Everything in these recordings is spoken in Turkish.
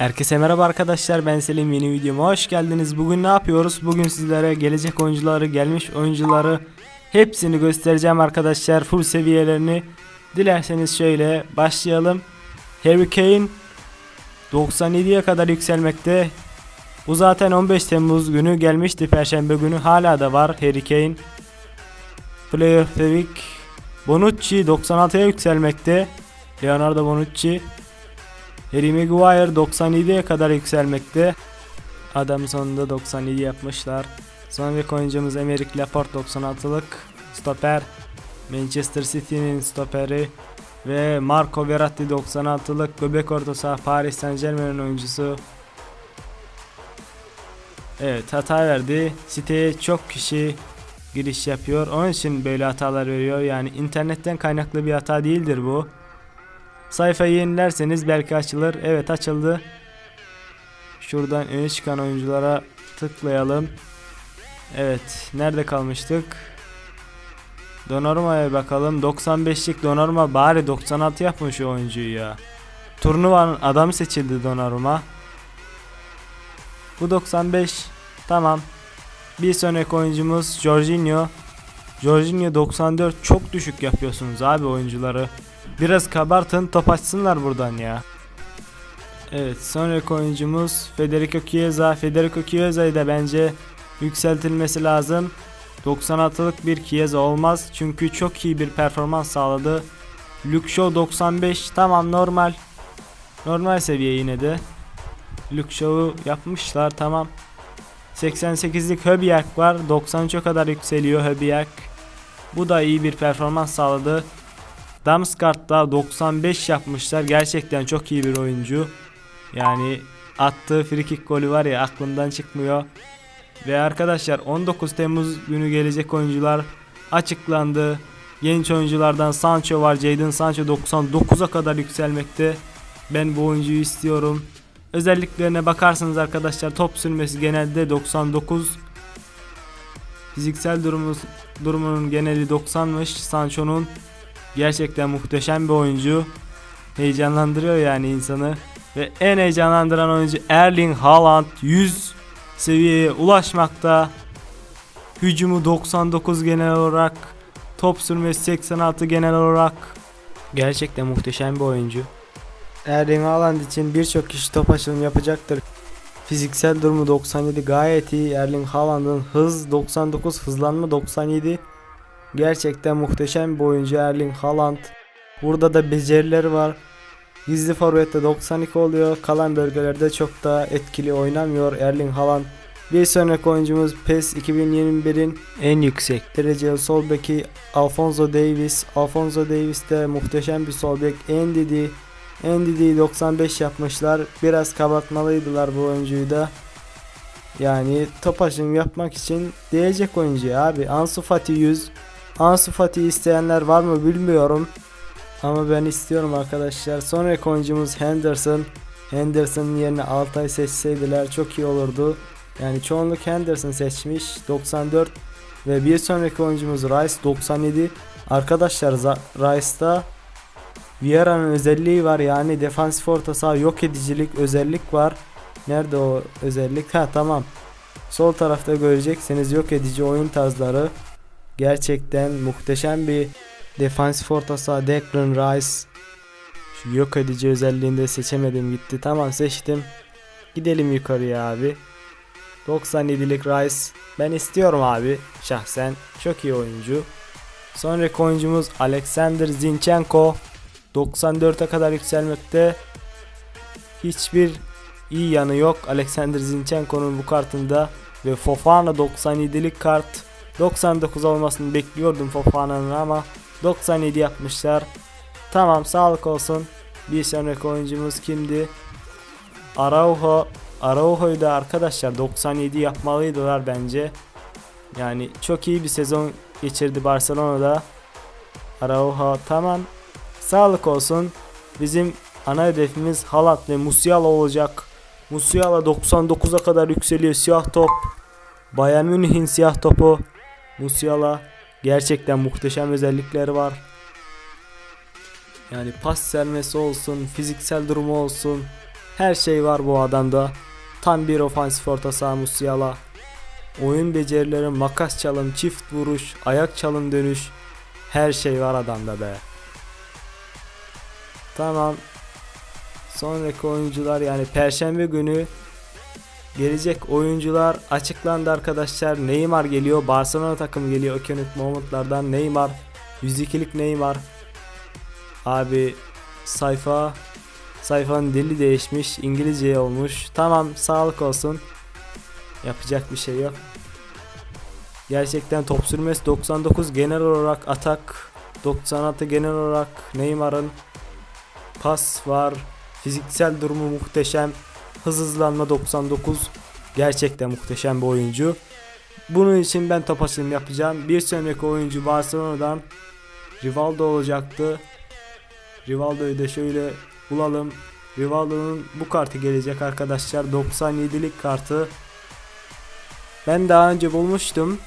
Herkese merhaba arkadaşlar ben Selim yeni videoma hoş geldiniz. Bugün ne yapıyoruz? Bugün sizlere gelecek oyuncuları, gelmiş oyuncuları hepsini göstereceğim arkadaşlar. Full seviyelerini. Dilerseniz şöyle başlayalım. Harry Kane 97'ye kadar yükselmekte. Bu zaten 15 Temmuz günü gelmişti perşembe günü hala da var Harry Kane. Player Week Bonucci 96'ya yükselmekte. Leonardo Bonucci Harry Maguire 97'ye kadar yükselmekte. Adam sonunda 97 yapmışlar. Sonraki oyuncumuz Emerick Laporte 96'lık stoper. Manchester City'nin stoperi ve Marco Verratti 96'lık göbek orta Paris Saint Germain'in oyuncusu. Evet hata verdi. Siteye çok kişi giriş yapıyor. Onun için böyle hatalar veriyor. Yani internetten kaynaklı bir hata değildir bu. Sayfayı yenilerseniz belki açılır. Evet açıldı. Şuradan öne çıkan oyunculara tıklayalım. Evet nerede kalmıştık? Donnarumma'ya bakalım. 95'lik Donnarumma bari 96 yapmış o oyuncuyu ya. Turnuvanın adamı seçildi Donnarumma. Bu 95. Tamam. Bir sonraki oyuncumuz Jorginho. Jorginho 94 çok düşük yapıyorsunuz abi oyuncuları. Biraz kabartın top açsınlar buradan ya. Evet sonraki oyuncumuz Federico Chiesa. Federico Chiesa'yı da bence yükseltilmesi lazım. 96'lık bir Chiesa olmaz çünkü çok iyi bir performans sağladı. Luke Shaw 95 tamam normal. Normal seviye yine de. Luke Shaw'u yapmışlar tamam. 88'lik Höbiak var. 93'e kadar yükseliyor Höbiak. Bu da iyi bir performans sağladı. Damsgaard'da 95 yapmışlar. Gerçekten çok iyi bir oyuncu. Yani attığı frikik golü var ya aklımdan çıkmıyor. Ve arkadaşlar 19 Temmuz günü gelecek oyuncular açıklandı. Genç oyunculardan Sancho var. Jadon Sancho 99'a kadar yükselmekte. Ben bu oyuncuyu istiyorum. Özelliklerine bakarsanız arkadaşlar top sürmesi genelde 99. Fiziksel durumu, durumunun geneli 90'mış Sancho'nun. Gerçekten muhteşem bir oyuncu. Heyecanlandırıyor yani insanı. Ve en heyecanlandıran oyuncu Erling Haaland 100 seviyeye ulaşmakta. Hücumu 99 genel olarak. Top sürmesi 86 genel olarak. Gerçekten muhteşem bir oyuncu. Erling Haaland için birçok kişi top açılımı yapacaktır. Fiziksel durumu 97 gayet iyi. Erling Haaland'ın hız 99, hızlanma 97. Gerçekten muhteşem bir oyuncu Erling Haaland. Burada da becerileri var. Gizli forvette 92 oluyor. Kalan bölgelerde çok da etkili oynamıyor Erling Haaland. Bir sonraki oyuncumuz PES 2021'in en yüksek dereceli sol beki Alfonso Davis. Alfonso Davis de muhteşem bir sol bek. Ndidi Ndidi 95 yapmışlar. Biraz kabartmalıydılar bu oyuncuyu da. Yani top aşım yapmak için diyecek oyuncu abi. Ansu Fati 100. Ansu Fati isteyenler var mı bilmiyorum. Ama ben istiyorum arkadaşlar. Sonraki oyuncumuz Henderson. Henderson'ın yerine Altay seçseydiler çok iyi olurdu. Yani çoğunluk Henderson seçmiş. 94 ve bir sonraki oyuncumuz Rice 97. Arkadaşlar Rice'da Vieira'nın özelliği var yani defansif orta saha yok edicilik özellik var. Nerede o özellik? Ha tamam. Sol tarafta göreceksiniz yok edici oyun tarzları. Gerçekten muhteşem bir defansif orta saha Declan Rice. Yok edici özelliğinde seçemedim gitti. Tamam seçtim. Gidelim yukarıya abi. 97'lik Rice. Ben istiyorum abi şahsen. Çok iyi oyuncu. Sonraki oyuncumuz Alexander Zinchenko. 94'e kadar yükselmekte. Hiçbir iyi yanı yok Alexander Zinchenko'nun bu kartında. Ve Fofana 97'lik kart. 99 olmasını bekliyordum Fofana'nın ama 97 yapmışlar. Tamam sağlık olsun. Bir sonraki oyuncumuz kimdi? Araujo. Araujo'yu da arkadaşlar 97 yapmalıydılar bence. Yani çok iyi bir sezon geçirdi Barcelona'da. Araujo tamam. Sağlık olsun. Bizim ana hedefimiz Halat ve Musiala olacak. Musiala 99'a kadar yükseliyor siyah top. Bayern Münih'in siyah topu. Musiala gerçekten muhteşem özellikleri var. Yani pas sermesi olsun, fiziksel durumu olsun. Her şey var bu adamda. Tam bir ofansif orta saha Musiala. Oyun becerileri, makas çalım, çift vuruş, ayak çalım dönüş. Her şey var adamda be. Tamam. Sonraki oyuncular yani perşembe günü gelecek oyuncular açıklandı arkadaşlar. Neymar geliyor. Barcelona takımı geliyor. Ekonomik momentlardan Neymar. 102'lik Neymar. Abi sayfa sayfanın dili değişmiş. İngilizceye olmuş. Tamam sağlık olsun. Yapacak bir şey yok. Gerçekten top sürmesi 99 genel olarak atak 96 genel olarak Neymar'ın pas var. Fiziksel durumu muhteşem. Hız hızlanma 99. Gerçekten muhteşem bir oyuncu. Bunun için ben top yapacağım. Bir sonraki oyuncu Barcelona'dan Rivaldo olacaktı. Rivaldo'yu da şöyle bulalım. Rivaldo'nun bu kartı gelecek arkadaşlar. 97'lik kartı. Ben daha önce bulmuştum.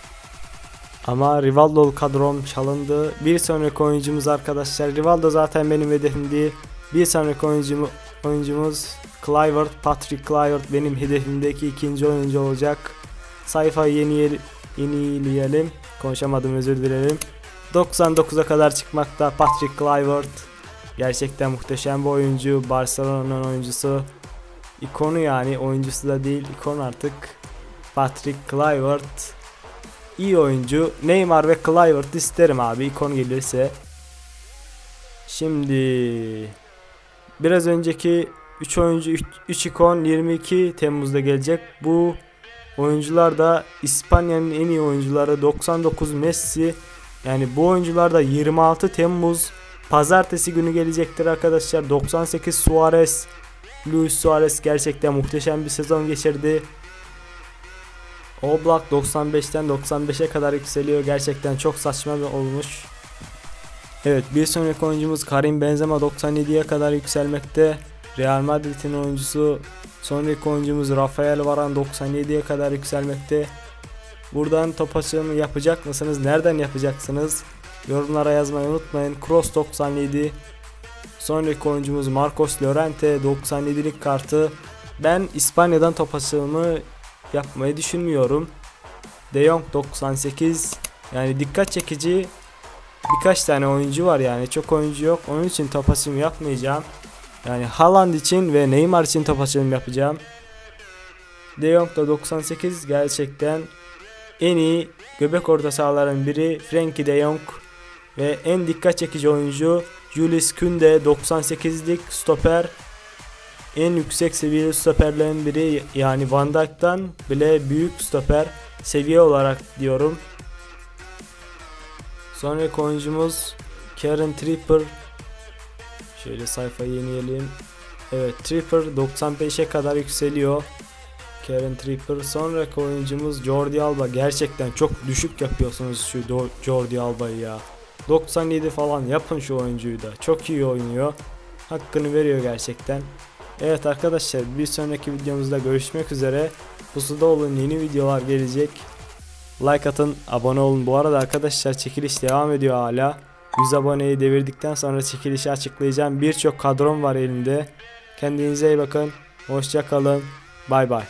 Ama Rivaldo kadrom çalındı. Bir sonraki oyuncumuz arkadaşlar. Rivaldo zaten benim hedefimdi. Bir sonraki oyuncumu, oyuncumuz Clivert, Patrick Clivert benim hedefimdeki ikinci oyuncu olacak. Sayfayı yeni yenileyelim. Konuşamadım özür dilerim. 99'a kadar çıkmakta Patrick Clivert. Gerçekten muhteşem bir oyuncu. Barcelona'nın oyuncusu. İkonu yani oyuncusu da değil ikon artık. Patrick Clivert. İyi oyuncu. Neymar ve Clivert isterim abi ikon gelirse. Şimdi biraz önceki 3 oyuncu 3 ikon 22 Temmuz'da gelecek. Bu oyuncular da İspanya'nın en iyi oyuncuları 99 Messi. Yani bu oyuncular da 26 Temmuz pazartesi günü gelecektir arkadaşlar. 98 Suarez. Luis Suarez gerçekten muhteşem bir sezon geçirdi. Oblak 95'ten 95'e kadar yükseliyor. Gerçekten çok saçma bir olmuş. Evet bir sonraki oyuncumuz Karim Benzema 97'ye kadar yükselmekte. Real Madrid'in oyuncusu sonraki oyuncumuz Rafael Varane 97'ye kadar yükselmekte. Buradan top açılımı yapacak mısınız? Nereden yapacaksınız? Yorumlara yazmayı unutmayın. Cross 97. Sonraki oyuncumuz Marcos Llorente 97'lik kartı. Ben İspanya'dan top açılımı yapmayı düşünmüyorum. De Jong 98. Yani dikkat çekici birkaç tane oyuncu var yani çok oyuncu yok. Onun için top açılımı yapmayacağım. Yani Haaland için ve Neymar için top açılımı yapacağım. De Jong da 98 gerçekten en iyi göbek orta sahaların biri Frenkie de Jong ve en dikkat çekici oyuncu Julius Kunde 98'lik stoper en yüksek seviyeli stoperlerin biri yani Van Dijk'tan bile büyük stoper seviye olarak diyorum. Sonraki oyuncumuz Karen Tripper. Şöyle sayfayı yenileyelim. Evet Tripper 95'e kadar yükseliyor. Karen Tripper. Sonraki oyuncumuz Jordi Alba. Gerçekten çok düşük yapıyorsunuz şu Jordi Alba'yı ya. 97 falan yapın şu oyuncuyu da. Çok iyi oynuyor. Hakkını veriyor gerçekten. Evet arkadaşlar bir sonraki videomuzda görüşmek üzere. Pusuda olun yeni videolar gelecek. Like atın, abone olun. Bu arada arkadaşlar çekiliş devam ediyor hala. 100 aboneyi devirdikten sonra çekilişi açıklayacağım. Birçok kadrom var elimde. Kendinize iyi bakın. Hoşça kalın. Bay bay.